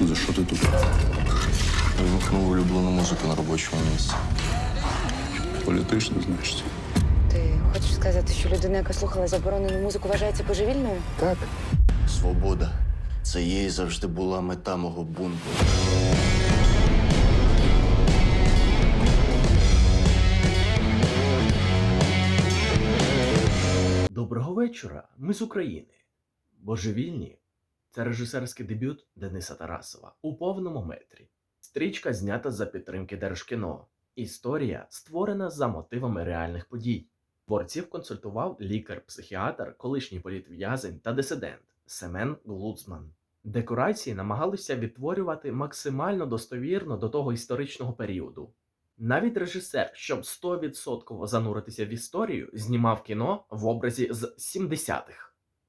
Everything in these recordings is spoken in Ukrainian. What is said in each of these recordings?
За що ти тут? Вимкнув улюблену музику на робочому місці. Політично, значить. Ти хочеш сказати, що людина, яка слухала заборонену музику, вважається божевільною? Так. Свобода. Це є і завжди була мета мого бунту. Доброго вечора. Ми з України. Божевільні це режисерський дебют Дениса Тарасова у повному метрі. Стрічка знята за підтримки Держкіно. Історія створена за мотивами реальних подій. Творців консультував лікар-психіатр, колишній політв'язень та дисидент Семен Глуцман. Декорації намагалися відтворювати максимально достовірно до того історичного періоду. Навіть режисер, щоб 100% зануритися в історію, знімав кіно в образі з 70-х.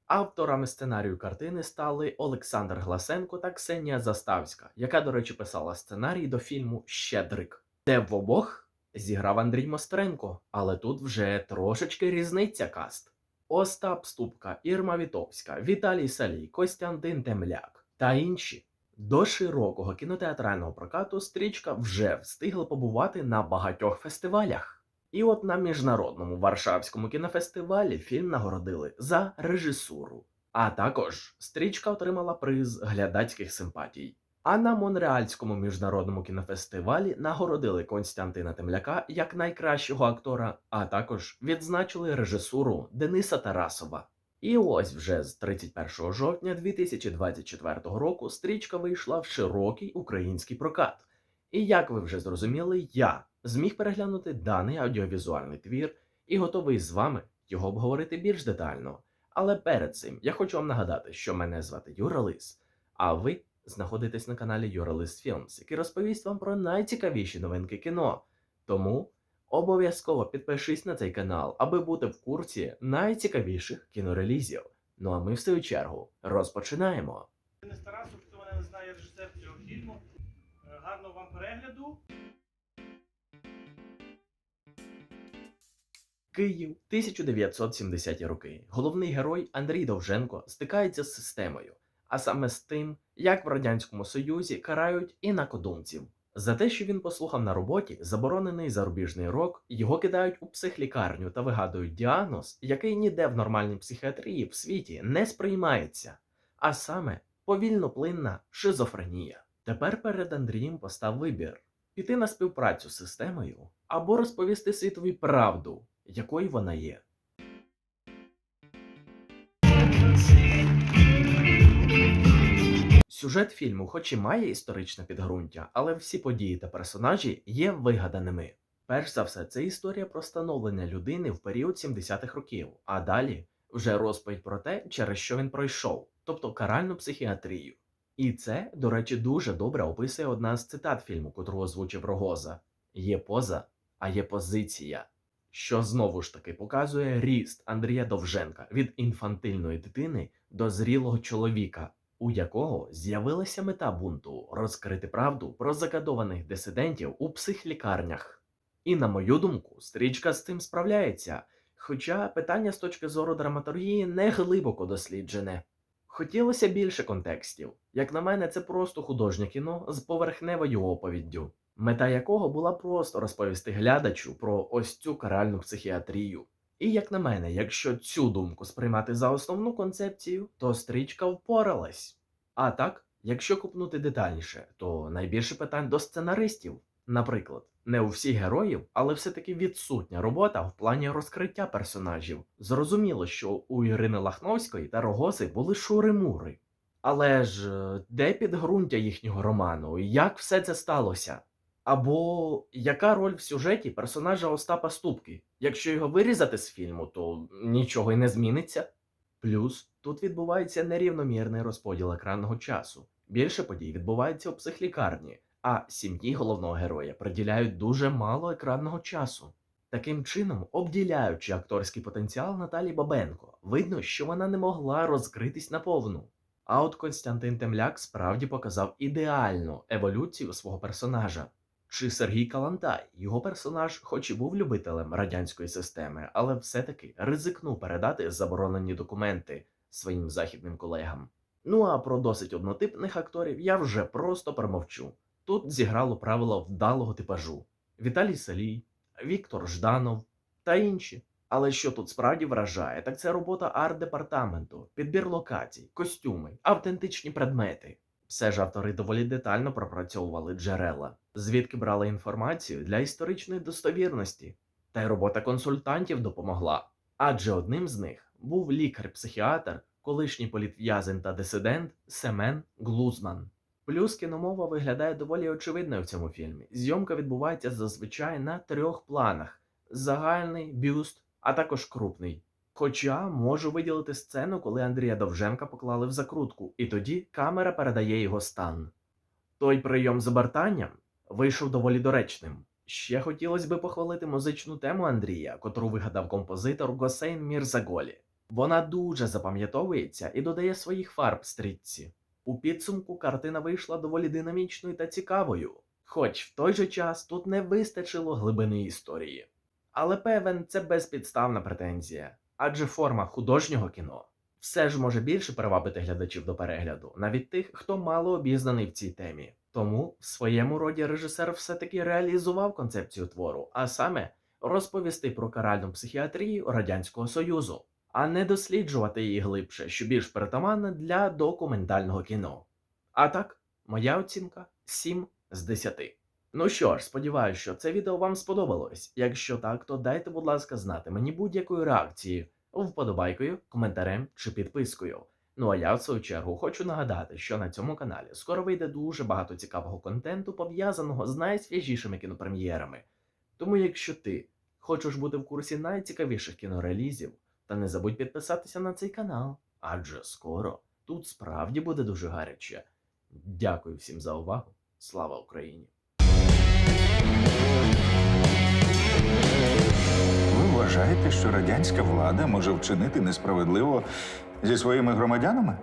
Авторами сценарію картини стали Олександр Гласенко та Ксенія Заставська, яка, до речі, писала сценарій до фільму Щедрик, де в обох зіграв Андрій Мостренко, але тут вже трошечки різниця каст. Остап Ступка, Ірма Вітовська, Віталій Салій, Костянтин Темляк та інші. До широкого кінотеатрального прокату стрічка вже встигла побувати на багатьох фестивалях. І от на міжнародному Варшавському кінофестивалі фільм нагородили за режисуру. А також стрічка отримала приз глядацьких симпатій. А на Монреальському міжнародному кінофестивалі нагородили Константина Темляка як найкращого актора, а також відзначили режисуру Дениса Тарасова. І ось вже з 31 жовтня 2024 року стрічка вийшла в широкий український прокат. І як ви вже зрозуміли, я зміг переглянути даний аудіовізуальний твір і готовий з вами його обговорити більш детально. Але перед цим я хочу вам нагадати, що мене звати Юра Лис, а ви знаходитесь на каналі Юра Лис Films, який розповість вам про найцікавіші новинки кіно. Тому обов'язково підпишись на цей канал, аби бути в курсі найцікавіших кінорелізів. Ну а ми в свою чергу розпочинаємо. Денис Тарасов, хто мене не знає, режисер цього фільму. Е, Гарного вам перегляду. Київ, 1970-ті роки. Головний герой Андрій Довженко стикається з системою, а саме з тим, як в радянському союзі карають інакодумців. За те, що він послухав на роботі заборонений зарубіжний рок, його кидають у психлікарню та вигадують діагноз, який ніде в нормальній психіатрії в світі не сприймається, а саме повільноплинна шизофренія. Тепер перед Андрієм постав вибір піти на співпрацю з системою або розповісти світові правду, якою вона є. Сюжет фільму, хоч і має історичне підґрунтя, але всі події та персонажі є вигаданими. Перш за все, це історія про становлення людини в період 70-х років, а далі вже розповідь про те, через що він пройшов, тобто каральну психіатрію. І це, до речі, дуже добре описує одна з цитат фільму, котру озвучив Рогоза: є поза, а є позиція. Що знову ж таки показує ріст Андрія Довженка від інфантильної дитини до зрілого чоловіка, у якого з'явилася мета бунту розкрити правду про закадованих дисидентів у психлікарнях. І на мою думку, стрічка з цим справляється. Хоча питання з точки зору драматургії не глибоко досліджене. Хотілося більше контекстів. Як на мене, це просто художнє кіно з поверхневою оповіддю, мета якого була просто розповісти глядачу про ось цю каральну психіатрію. І як на мене, якщо цю думку сприймати за основну концепцію, то стрічка впоралась. А так, якщо купнути детальніше, то найбільше питань до сценаристів. Наприклад, не у всіх героїв, але все-таки відсутня робота в плані розкриття персонажів. Зрозуміло, що у Ірини Лахновської та Рогози були шури-мури. Але ж е, де підґрунтя їхнього роману? Як все це сталося? Або яка роль в сюжеті персонажа Остапа Ступки? Якщо його вирізати з фільму, то нічого й не зміниться. Плюс тут відбувається нерівномірний розподіл екранного часу. Більше подій відбувається у психлікарні, а сім'ї головного героя приділяють дуже мало екранного часу. Таким чином, обділяючи акторський потенціал Наталі Бабенко, видно, що вона не могла розкритись наповну. А от Константин Темляк справді показав ідеальну еволюцію свого персонажа. Чи Сергій Калантай, його персонаж, хоч і був любителем радянської системи, але все-таки ризикнув передати заборонені документи своїм західним колегам. Ну а про досить однотипних акторів я вже просто промовчу. Тут зіграло правило вдалого типажу: Віталій Салій, Віктор Жданов та інші. Але що тут справді вражає, так це робота арт-департаменту, підбір локацій, костюми, автентичні предмети. Все ж автори доволі детально пропрацьовували джерела, звідки брали інформацію для історичної достовірності. Та й робота консультантів допомогла. Адже одним з них був лікар-психіатр, колишній політв'язень та дисидент Семен Глузман. Плюс кіномова виглядає доволі очевидною в цьому фільмі. Зйомка відбувається зазвичай на трьох планах: загальний, бюст, а також крупний. Хоча можу виділити сцену, коли Андрія Довженка поклали в закрутку, і тоді камера передає його стан. Той прийом з обертанням вийшов доволі доречним. Ще хотілося би похвалити музичну тему Андрія, котру вигадав композитор Госейн Мірзаголі. Вона дуже запам'ятовується і додає своїх фарб стрітці. У підсумку картина вийшла доволі динамічною та цікавою, хоч в той же час тут не вистачило глибини історії. Але певен, це безпідставна претензія, адже форма художнього кіно все ж може більше привабити глядачів до перегляду, навіть тих, хто мало обізнаний в цій темі. Тому в своєму роді режисер все-таки реалізував концепцію твору, а саме розповісти про каральну психіатрію Радянського Союзу, а не досліджувати її глибше, що більш притаманне для документального кіно. А так, моя оцінка 7 з 10. Ну що ж, сподіваюся, що це відео вам сподобалось. Якщо так, то дайте, будь ласка, знати мені будь-якою реакцією, вподобайкою, коментарем чи підпискою. Ну а я в свою чергу хочу нагадати, що на цьому каналі скоро вийде дуже багато цікавого контенту, пов'язаного з найсвіжішими кінопрем'єрами. Тому, якщо ти хочеш бути в курсі найцікавіших кінорелізів, та не забудь підписатися на цей канал, адже скоро тут справді буде дуже гаряче. Дякую всім за увагу. Слава Україні! Вважаєте, що радянська влада може вчинити несправедливо зі своїми громадянами?